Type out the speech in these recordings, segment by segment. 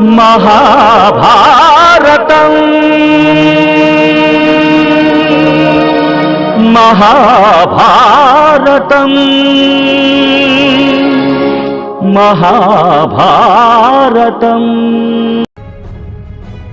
మహాభారతం. మహాభారతం. మహాభారతం.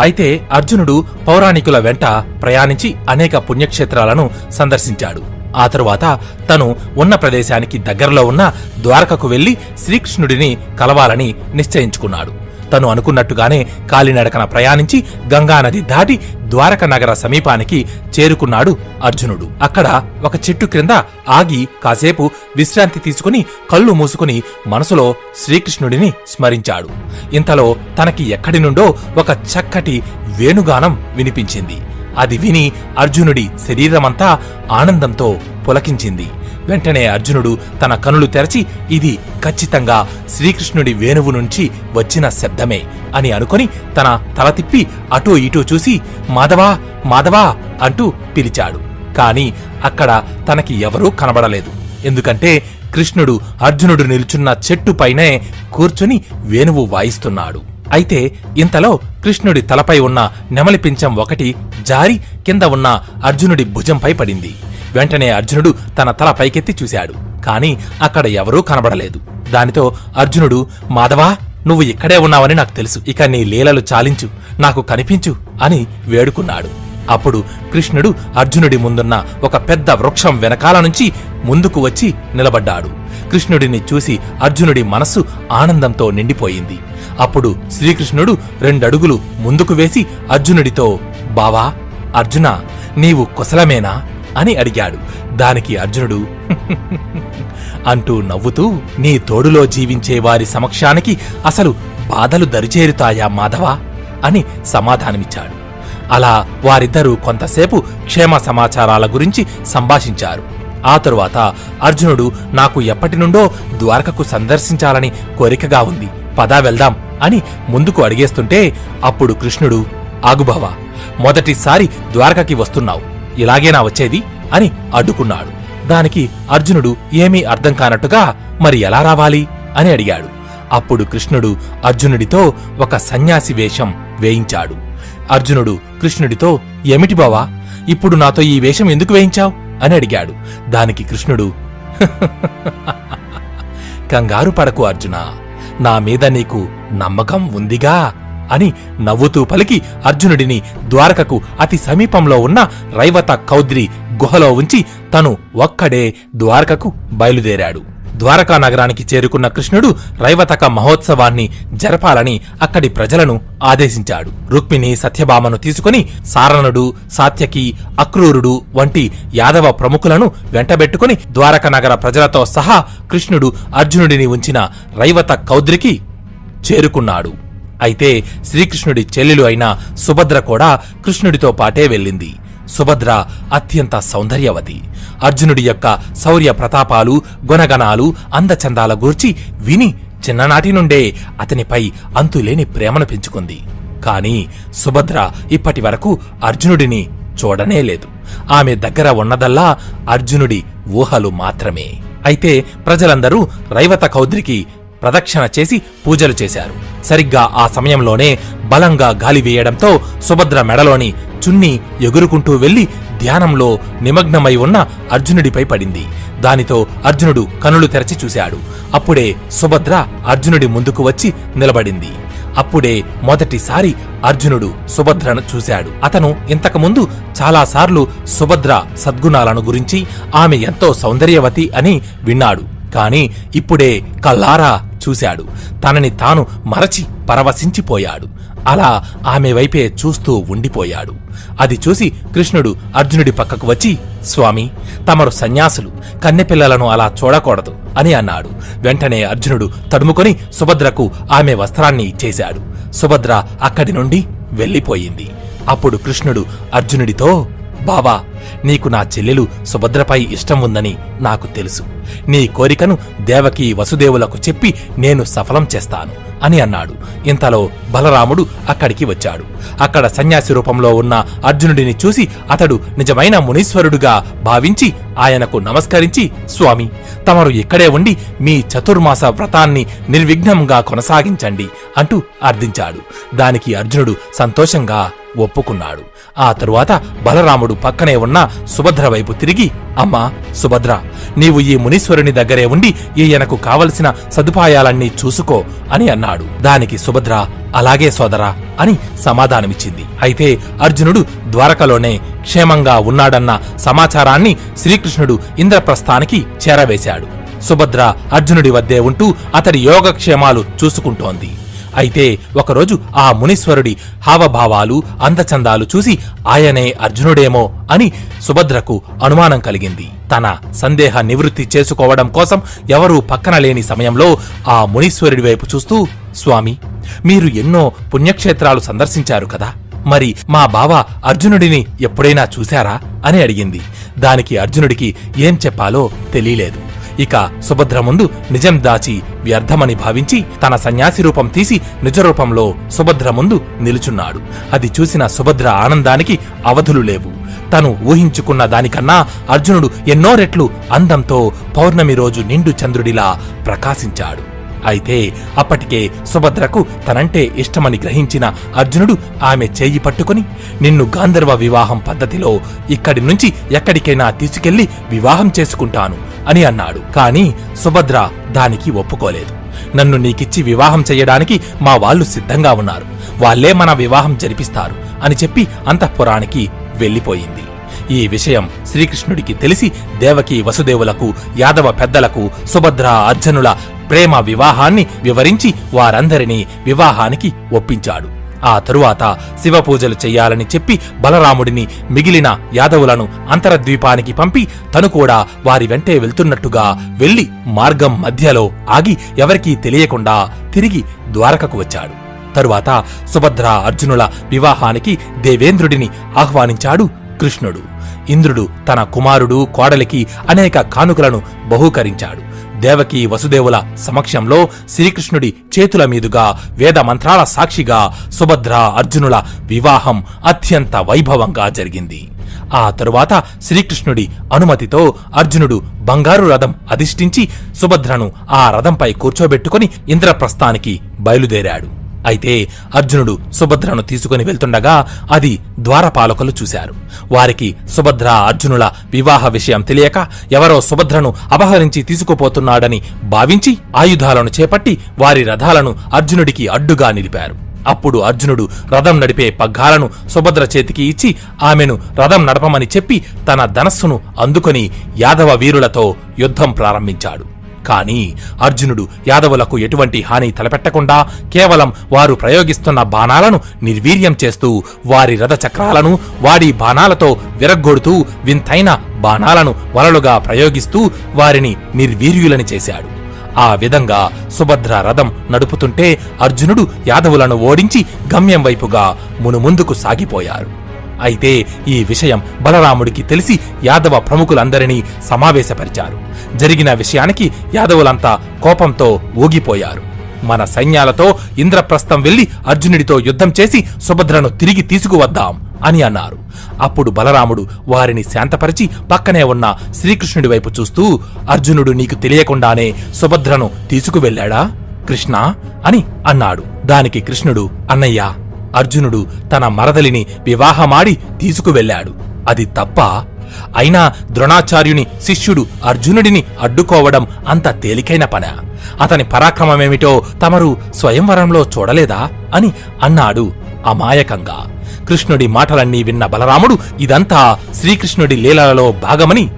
అయితే అర్జునుడు పౌరాణికుల వెంట ప్రయాణించి అనేక పుణ్యక్షేత్రాలను సందర్శించాడు. ఆ తరువాత తను ఉన్న ప్రదేశానికి దగ్గరలో ఉన్న ద్వారకకు వెళ్ళి శ్రీకృష్ణుడిని కలవాలని నిశ్చయించుకున్నాడు. తను అనుకున్నట్టుగానే కాలినడకన ప్రయాణించి గంగానది దాటి ద్వారక నగర సమీపానికి చేరుకున్నాడు అర్జునుడు. అక్కడ ఒక చెట్టు క్రింద ఆగి కాసేపు విశ్రాంతి తీసుకుని కళ్ళు మూసుకుని మనసులో శ్రీకృష్ణుడిని స్మరించాడు. ఇంతలో తనకి ఎక్కడి నుండో ఒక చక్కటి వేణుగానం వినిపించింది. అది విని అర్జునుడి శరీరమంతా ఆనందంతో పులకించింది. వెంటనే అర్జునుడు తన కనులు తెరచి ఇది ఖచ్చితంగా శ్రీకృష్ణుడి వేణువు నుంచి వచ్చిన శబ్దమే అని అనుకొని తన తల తిప్పి అటూ ఇటూ చూసి మాధవా మాధవా అంటూ పిలిచాడు. కాని అక్కడ తనకి ఎవరూ కనబడలేదు. ఎందుకంటే కృష్ణుడు అర్జునుడు నిల్చున్న చెట్టు పైనే కూర్చుని వేణువు వాయిస్తున్నాడు. అయితే ఇంతలో కృష్ణుడి తలపై ఉన్న నెమలి పించం ఒకటి జారి కింద ఉన్న అర్జునుడి భుజంపై పడింది. వెంటనే అర్జునుడు తన తల పైకెత్తి చూశాడు. కాని అక్కడ ఎవరూ కనబడలేదు. దానితో అర్జునుడు మాధవా నువ్వు ఇక్కడే ఉన్నావని నాకు తెలుసు. ఇక నీ లీలలు చాలించు. నాకు కనిపించు అని వేడుకున్నాడు. అప్పుడు కృష్ణుడు అర్జునుడి ముందున్న ఒక పెద్ద వృక్షం వెనకాల నుంచి ముందుకు వచ్చి నిలబడ్డాడు. కృష్ణుడిని చూసి అర్జునుడి మనస్సు ఆనందంతో నిండిపోయింది. అప్పుడు శ్రీకృష్ణుడు రెండడుగులు ముందుకు వేసి అర్జునుడితో బావా అర్జున నీవు కుశలమేనా? అని అడిగాడు. దానికి అర్జునుడు అంటూ నవ్వుతూ నీ తోడులో జీవించే వారి సమక్షానికి అసలు బాధలు దరిచేరుతాయా మాధవా? అని సమాధానమిచ్చాడు. అలా వారిద్దరూ కొంతసేపు క్షేమ సమాచారాల గురించి సంభాషించారు. ఆ తరువాత అర్జునుడు నాకు ఎప్పటి నుండో ద్వారకకు సందర్శించాలని కోరికగా ఉంది. పదా వెళ్దాం అని ముందుకు అడిగేస్తుంటే అప్పుడు కృష్ణుడు ఆగుభవ మొదటిసారి ద్వారకకి వస్తున్నావు. ఇలాగేనా వచ్చేది అని అడ్డుకున్నాడు. దానికి అర్జునుడు ఏమీ అర్థం కానట్టుగా మరి ఎలా రావాలి అని అడిగాడు. అప్పుడు కృష్ణుడు అర్జునుడితో ఒక సన్యాసి వేషం వేయించాడు. అర్జునుడు కృష్ణుడితో ఏమిటి బావా ఇప్పుడు నాతో ఈ వేషం ఎందుకు వేయించావు? అని అడిగాడు. దానికి కృష్ణుడు కంగారు పడకు అర్జున నా మీద నీకు నమ్మకం ఉందిగా అని నవ్వుతూ పలికి అర్జునుడిని ద్వారకకు అతి సమీపంలో ఉన్న రైవత కౌద్రి గుహలో ఉంచి తను ఒక్కడే ద్వారకకు బయలుదేరాడు. ద్వారకా నగరానికి చేరుకున్న కృష్ణుడు రైవతక మహోత్సవాన్ని జరపాలని అక్కడి ప్రజలను ఆదేశించాడు. రుక్మిణి సత్యభామను తీసుకుని సారణుడు సాత్యకి అక్రూరుడు వంటి యాదవ ప్రముఖులను వెంటబెట్టుకుని ద్వారక నగర ప్రజలతో సహా కృష్ణుడు అర్జునుడిని ఉంచిన రైవత కౌద్రికి చేరుకున్నాడు. అయితే శ్రీకృష్ణుడి చెల్లెలు అయిన సుభద్ర కూడా కృష్ణుడితో పాటే వెళ్ళింది. సుభద్ర అత్యంత సౌందర్యవతి. అర్జునుడి యొక్క శౌర్య ప్రతాపాలు గుణగణాలు అందచందాల గూర్చి విని చిన్ననాటి నుండే అతనిపై అంతులేని ప్రేమను పెంచుకుంది. కాని సుభద్ర ఇప్పటి వరకు అర్జునుడిని చూడనే లేదు. ఆమె దగ్గర ఉన్నదల్లా అర్జునుడి ఊహలు మాత్రమే. అయితే ప్రజలందరూ రైవత కౌద్రికి ప్రదక్షిణ చేసి పూజలు చేశారు. సరిగ్గా ఆ సమయంలోనే బలంగా గాలి వేయడంతో సుభద్ర మెడలోని చున్ని ఎగురుకుంటూ వెళ్ళి ధ్యానంలో నిమగ్నమై ఉన్న అర్జునుడిపై పడింది. దానితో అర్జునుడు కనులు తెరచి చూశాడు. అప్పుడే సుభద్ర అర్జునుడి ముందుకు వచ్చి నిలబడింది. అప్పుడే మొదటిసారి అర్జునుడు సుభద్రను చూశాడు. అతను ఇంతకుముందు చాలాసార్లు సుభద్ర సద్గుణాలను గురించి ఆమె ఎంతో సౌందర్యవతి అని విన్నాడు. కాని ఇప్పుడే కల్లారా చూశాడు. తనని తాను మరచి పరవశించిపోయాడు. అలా ఆమె వైపే చూస్తూ ఉండిపోయాడు. అది చూసి కృష్ణుడు అర్జునుడి పక్కకు వచ్చి స్వామి తమరు సన్యాసులు కన్నెపిల్లలను అలా చూడకూడదు అని అన్నాడు. వెంటనే అర్జునుడు తడుముకొని సుభద్రకు ఆమె వస్త్రాన్ని ఇచ్చేశాడు. సుభద్ర అక్కడి నుండి వెళ్ళిపోయింది. అప్పుడు కృష్ణుడు అర్జునుడితో బావా నీకు నా చెల్లెలు సుభద్రపై ఇష్టం ఉందని నాకు తెలుసు. నీ కోరికను దేవకి వసుదేవులకు చెప్పి నేను సఫలం చేస్తాను అని అన్నాడు. ఇంతలో బలరాముడు అక్కడికి వచ్చాడు. అక్కడ సన్యాసి రూపంలో ఉన్న అర్జునుడిని చూసి అతడు నిజమైన మునీశ్వరుడుగా భావించి ఆయనకు నమస్కరించి స్వామి తమరు ఇక్కడే ఉండి మీ చతుర్మాస వ్రతాన్ని నిర్విఘ్నంగా కొనసాగించండి అంటూ అర్థించాడు దానికి అర్జునుడు సంతోషంగా ఒప్పుకున్నాడు. ఆ తరువాత బలరాముడు పక్కనే ఉన్న సుభద్ర వైపు తిరిగి అమ్మా సుభద్ర నీవు ఈ మునీశ్వరుని దగ్గరే ఉండి ఈయనకు కావలసిన సదుపాయాలన్నీ చూసుకో అని అన్నాడు. దానికి సుభద్ర అలాగే సోదరా అని సమాధానమిచ్చింది. అయితే అర్జునుడు ద్వారకలోనే క్షేమంగా ఉన్నాడన్న సమాచారాన్ని శ్రీకృష్ణుడు ఇంద్రప్రస్థానికి చేరవేశాడు. సుభద్ర అర్జునుడి వద్దే ఉంటూ అతడి యోగక్షేమాలు చూసుకుంటోంది. అయితే ఒకరోజు ఆ మునీశ్వరుడి హావభావాలు అందచందాలు చూసి ఆయనే అర్జునుడేమో అని సుభద్రకు అనుమానం కలిగింది. తన సందేహ నివృత్తి చేసుకోవడం కోసం ఎవరూ పక్కన లేని సమయంలో ఆ మునీశ్వరుడి వైపు చూస్తూ స్వామి మీరు ఎన్నో పుణ్యక్షేత్రాలు సందర్శించారు కదా. మరి మా బావ అర్జునుడిని ఎప్పుడైనా చూశారా? అని అడిగింది. దానికి అర్జునుడికి ఏం చెప్పాలో తెలియలేదు. ఇక సుభద్ర ముందు నిజం దాచి వ్యర్థమని భావించి తన సన్యాసి రూపం తీసి నిజరూపంలో సుభద్ర ముందు నిలుచున్నాడు. అది చూసిన సుభద్ర ఆనందానికి అవధులు లేవు. తను ఊహించుకున్న దానికన్నా అర్జునుడు ఎన్నో రెట్లు అందంతో పౌర్ణమి రోజు నిండు చంద్రుడిలా ప్రకాశించాడు. అయితే అప్పటికే సుభద్రకు తనంటే ఇష్టమని గ్రహించిన అర్జునుడు ఆమె చేయి పట్టుకుని నిన్ను గాంధర్వ వివాహం పద్ధతిలో ఇక్కడి నుంచి ఎక్కడికైనా తీసుకెళ్ళి వివాహం చేసుకుంటాను అని అన్నాడు. కాని సుభద్ర దానికి ఒప్పుకోలేదు. నన్ను నీకిచ్చి వివాహం చేయడానికి మా వాళ్ళు సిద్ధంగా ఉన్నారు. వాళ్ళే మన వివాహం జరిపిస్తారు అని చెప్పి అంతఃపురానికి వెళ్ళిపోయింది ఈ విషయం శ్రీకృష్ణుడికి తెలిసి దేవకి వసుదేవులకు యాదవ పెద్దలకు సుభద్ర అర్జునుల ప్రేమ వివాహాన్ని వివరించి వారందరినీ వివాహానికి ఒప్పించాడు. ఆ తరువాత శివపూజలు చెయ్యాలని చెప్పి బలరాముడిని మిగిలిన యాదవులను అంతరద్వీపానికి పంపి తను కూడా వారి వెంటే వెళ్తున్నట్టుగా వెళ్ళి మార్గం మధ్యలో ఆగి ఎవరికీ తెలియకుండా తిరిగి ద్వారకకు వచ్చాడు. తరువాత సుభద్ర అర్జునుల వివాహానికి దేవేంద్రుడిని ఆహ్వానించాడు కృష్ణుడు. ఇంద్రుడు తన కుమారుడు కోడలికి అనేక కానుకలను బహూకరించాడు. దేవకి వసుదేవుల సమక్షంలో శ్రీకృష్ణుడి చేతుల మీదుగా వేద మంత్రాల సాక్షిగా సుభద్ర అర్జునుల వివాహం అత్యంత వైభవంగా జరిగింది. ఆ తరువాత శ్రీకృష్ణుడి అనుమతితో అర్జునుడు బంగారు రథం అధిష్ఠించి సుభద్రను ఆ రథంపై కూర్చోబెట్టుకుని ఇంద్రప్రస్థానికి బయలుదేరాడు. అయితే అర్జునుడు సుభద్రను తీసుకుని వెళ్తుండగా అది ద్వారపాలకులు చూశారు. వారికి సుభద్ర అర్జునుల వివాహ విషయం తెలియక ఎవరో సుభద్రను అపహరించి తీసుకుపోతున్నాడని భావించి ఆయుధాలను చేపట్టి వారి రథాలను అర్జునుడికి అడ్డుగా నిలిపారు. అప్పుడు అర్జునుడు రథం నడిపే పగ్గాలను సుభద్ర చేతికి ఇచ్చి ఆమెను రథం నడపమని చెప్పి తన ధనస్సును అందుకొని యాదవ వీరులతో యుద్ధం ప్రారంభించాడు. కాని అర్జునుడు యాదవులకు ఎటువంటి హాని తలపెట్టకుండా కేవలం వారు ప్రయోగిస్తున్న బాణాలను నిర్వీర్యం చేస్తూ వారి రథ చక్రాలను వాడి బాణాలతో విరగ్గొడుతూ వింతైన బాణాలను వలలుగా ప్రయోగిస్తూ వారిని నిర్వీర్యులని చేశాడు. ఆ విధంగా సుభద్ర రథం నడుపుతుంటే అర్జునుడు యాదవులను ఓడించి గమ్యం వైపుగా మునుముందుకు సాగిపోయారు అయితే ఈ విషయం బలరాముడికి తెలిసి యాదవ ప్రముఖులందరినీ సమావేశపరిచారు. జరిగిన విషయానికి యాదవులంతా కోపంతో ఊగిపోయారు. మన సైన్యాలతో ఇంద్రప్రస్థం వెళ్ళి అర్జునుడితో యుద్ధం చేసి సుభద్రను తిరిగి తీసుకువద్దాం అని అన్నారు. అప్పుడు బలరాముడు వారిని శాంతపరిచి పక్కనే ఉన్న శ్రీకృష్ణుడి వైపు చూస్తూ అర్జునుడు నీకు తెలియకుండానే సుభద్రను తీసుకువెళ్ళాడా కృష్ణ? అని అన్నాడు. దానికి కృష్ణుడు అన్నయ్యా అర్జునుడు తన మరదలిని వివాహమాడి తీసుకువెళ్ళాడు. అది తప్ప అయినా ద్రోణాచార్యుని శిష్యుడు అర్జునుడిని అడ్డుకోవడం అంత తేలికైన పన? అతని పరాక్రమమేమిటో తమరు స్వయంవరంలో చూడలేదా? అని అన్నాడు అమాయకంగా. కృష్ణుడి మాటలన్నీ విన్న బలరాముడు ఇదంతా శ్రీకృష్ణుడి లీలలలో భాగమని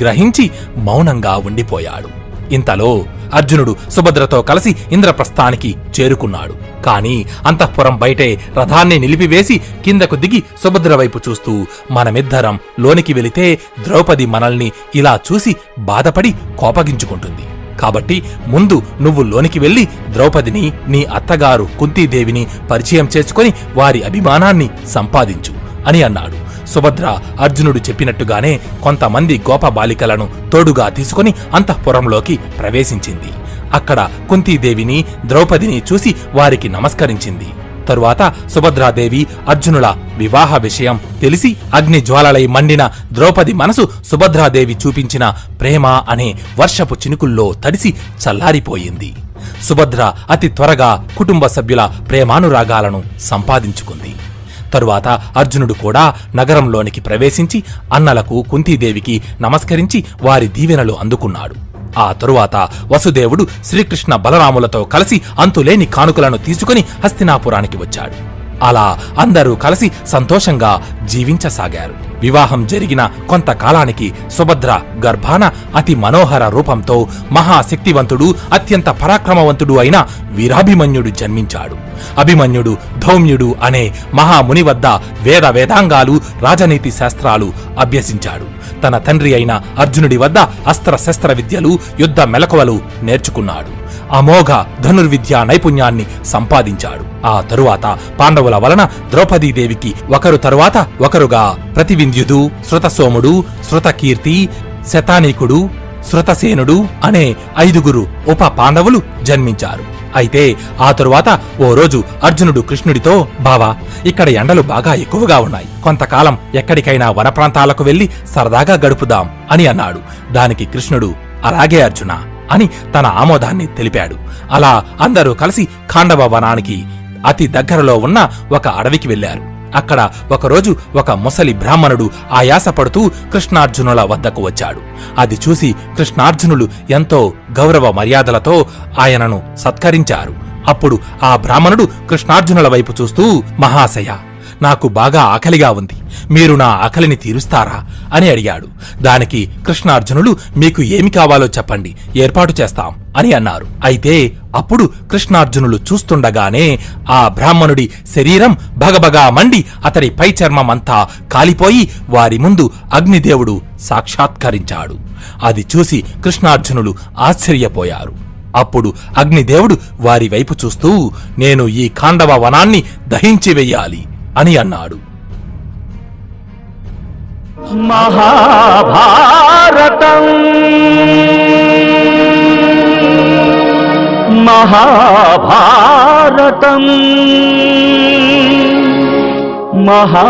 గ్రహించి మౌనంగా ఉండిపోయాడు. ఇంతలో అర్జునుడు సుభద్రతో కలిసి ఇంద్రప్రస్థానికి చేరుకున్నాడు. కాని అంతఃపురం బయటే రథాన్ని నిలిపివేసి కిందకు దిగి సుభద్ర వైపు చూస్తూ మనమిద్దరం లోనికి వెళితే ద్రౌపది మనల్ని ఇలా చూసి బాధపడి కోపగించుకుంటుంది. కాబట్టి ముందు నువ్వు లోనికి వెళ్ళి ద్రౌపదిని నీ అత్తగారు కుంతీదేవిని పరిచయం చేసుకుని వారి అభిమానాన్ని సంపాదించు అని అన్నాడు. సుభద్ర అర్జునుడు చెప్పినట్టుగానే కొంతమంది గోప బాలికలను తోడుగా తీసుకుని అంతఃపురంలోకి ప్రవేశించింది. అక్కడ కుంతీదేవిని ద్రౌపదిని చూసి వారికి నమస్కరించింది. తరువాత సుభద్రాదేవి అర్జునుల వివాహ విషయం తెలిసి అగ్ని జ్వాలలై మండిన ద్రౌపది మనసు సుభద్రాదేవి చూపించిన ప్రేమ అనే వర్షపు చినుకుల్లో తడిసి చల్లారిపోయింది. సుభద్ర అతి త్వరగా కుటుంబ సభ్యుల ప్రేమానురాగాలను సంపాదించుకుంది. తరువాత అర్జునుడు కూడా నగరంలోనికి ప్రవేశించి అన్నలకు కుంతీదేవికి నమస్కరించి వారి దీవెనలు అందుకున్నాడు. ఆ తరువాత వసుదేవుడు శ్రీకృష్ణ బలరాములతో కలిసి అంతులేని కానుకలను తీసుకుని హస్తినాపురానికి వచ్చాడు. అలా అందరూ కలిసి సంతోషంగా జీవించసాగారు. వివాహం జరిగిన కొంతకాలానికి సుభద్ర గర్భాన అతి మనోహర రూపంతో మహాశక్తివంతుడు అత్యంత పరాక్రమవంతుడు అయిన వీరాభిమన్యుడు జన్మించాడు. అభిమన్యుడు ధౌమ్యుడు అనే మహాముని వద్ద వేద వేదాంగాలు రాజనీతి శాస్త్రాలు అభ్యసించాడు. తన తండ్రి అయిన అర్జునుడి వద్ద అస్త్ర శస్త్ర విద్యలు యుద్ధ మెలకువలు నేర్చుకున్నాడు. అమోఘ ధనుర్విద్యా నైపుణ్యాన్ని సంపాదించాడు. ఆ తరువాత పాండవుల వలన ద్రౌపదీదేవికి ఒకరు తరువాత ఒకరుగా ప్రతివింధ్యుడు శృతసోముడు శృతకీర్తి శతానీకుడు శృతసేనుడు అనే ఐదుగురు ఉప పాండవులు జన్మించారు. అయితే ఆ తరువాత ఓ రోజు అర్జునుడు కృష్ణుడితో బావా ఇక్కడ ఎండలు బాగా ఎక్కువగా ఉన్నాయి. కొంతకాలం ఎక్కడికైనా వన ప్రాంతాలకు వెళ్ళి సరదాగా గడుపుదాం అని అన్నాడు. దానికి కృష్ణుడు అలాగే అర్జున అని తన ఆమోదాన్ని తెలిపాడు. అలా అందరూ కలిసి ఖాండవ వనానికి అతి దగ్గరలో ఉన్న ఒక అడవికి వెళ్ళారు అక్కడ ఒకరోజు ఒక ముసలి బ్రాహ్మణుడు ఆయాసపడుతూ కృష్ణార్జునుల వద్దకు వచ్చాడు. అది చూసి కృష్ణార్జునులు ఎంతో గౌరవ మర్యాదలతో ఆయనను సత్కరించారు. అప్పుడు ఆ బ్రాహ్మణుడు కృష్ణార్జునుల వైపు చూస్తూ మహాశయ నాకు బాగా ఆకలిగా ఉంది. మీరు నా ఆకలిని తీరుస్తారా? అని అడిగాడు. దానికి కృష్ణార్జునులు మీకు ఏమి కావాలో చెప్పండి. ఏర్పాటు చేస్తాం. అని అన్నారు. అయితే అప్పుడు కృష్ణార్జునులు చూస్తుండగానే ఆ బ్రాహ్మణుడి శరీరం భగభగా మండి అతడి పై చర్మమంతా కాలిపోయి వారి ముందు అగ్నిదేవుడు సాక్షాత్కరించాడు. అది చూసి కృష్ణార్జునులు ఆశ్చర్యపోయారు. అప్పుడు అగ్నిదేవుడు వారి వైపు చూస్తూ నేను ఈ ఖాండవ వనాన్ని దహించి వెయ్యాలి అని అన్నాడు. మహాభారతం. మహాభారతం. మహాభారతం.